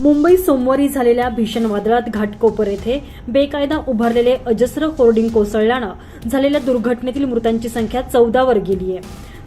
मुंबईत सोमवारी झालेल्या भीषण वादळात घाटकोपर येथे बेकायदा उभारलेले अजस्र होर्डिंग कोसळल्यानं झालेल्या दुर्घटनेतील मृतांची संख्या चौदावर गेली आहे.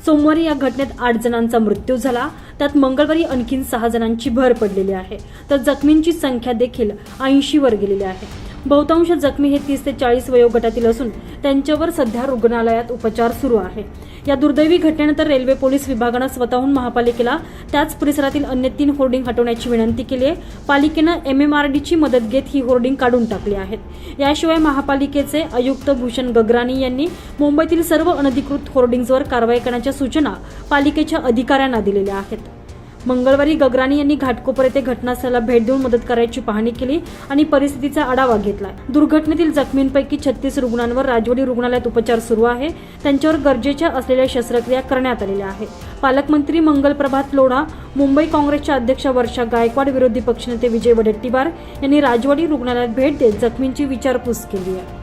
सोमवारी या घटनेत आठ जणांचा मृत्यू झाला. त्यात मंगळवारी आणखीन सहा जणांची भर पडलेली आहे. तर जखमींची संख्या देखील ऐंशीवर गेलेली आहे. बहुतांश जखमी हे तीस ते चाळीस वयोगटातील असून त्यांच्यावर सध्या रुग्णालयात उपचार सुरू आहे. या दुर्दैवी घटनेनंतर रेल्वे पोलीस विभागानं स्वतःहून महापालिकेला त्याच परिसरातील अन्य तीन होर्डिंग हटवण्याची विनंती केली आहे. पालिकेनं एम एम आर डीची मदत घेत ही होर्डिंग काढून टाकली आहेत. याशिवाय महापालिकेचे आयुक्त भूषण गगराणी यांनी मुंबईतील सर्व अनधिकृत होर्डिंग्जवर कारवाई करण्याच्या सूचना पालिकेच्या अधिकाऱ्यांना दिलेल्या आहेत. मंगळवारी गगराणी यांनी घाटकोपर येथे घटनास्थळाला भेट देऊन मदत करायची पाहणी केली आणि परिस्थितीचा आढावा घेतला. दुर्घटनेतील जखमींपैकी छत्तीस रुग्णांवर राजवाडी रुग्णालयात उपचार सुरू आहे. त्यांच्यावर गरजेच्या असलेल्या शस्त्रक्रिया करण्यात आलेल्या आहेत. पालकमंत्री मंगल प्रभात लोढा मुंबई काँग्रेसच्या अध्यक्ष वर्षा गायकवाड विरोधी पक्षनेते विजय वडेट्टीवार यांनी राजवाडी रुग्णालयात भेट देत जखमींची विचारपूस केली आहे.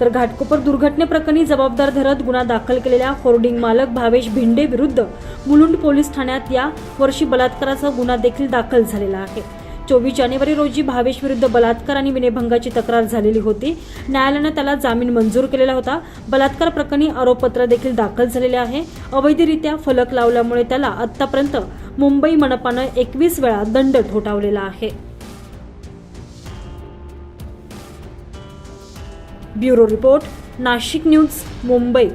तर घाटकोपर दुर्घटनेप्रकरणी जबाबदार धरत गुन्हा दाखल केलेल्या होर्डिंग मालक भावेश भिंडे विरुद्ध मुलुंड पोलीस ठाण्यात या वर्षी बलात्काराचा गुन्हा देखील दाखल झालेला आहे. चोवीस जानेवारी रोजी भावेश विरुद्ध बलात्कार आणि विनयभंगाची तक्रार झालेली होती. न्यायालयानं त्याला जामीन मंजूर केलेला होता. बलात्कार प्रकरणी आरोपपत्र देखील दाखल झालेले आहे. अवैधरित्या फलक लावल्यामुळे त्याला आतापर्यंत मुंबई मनपानं एकवीस वेळा दंड ठोठावलेला आहे. Bureau report Nashik news Mumbai.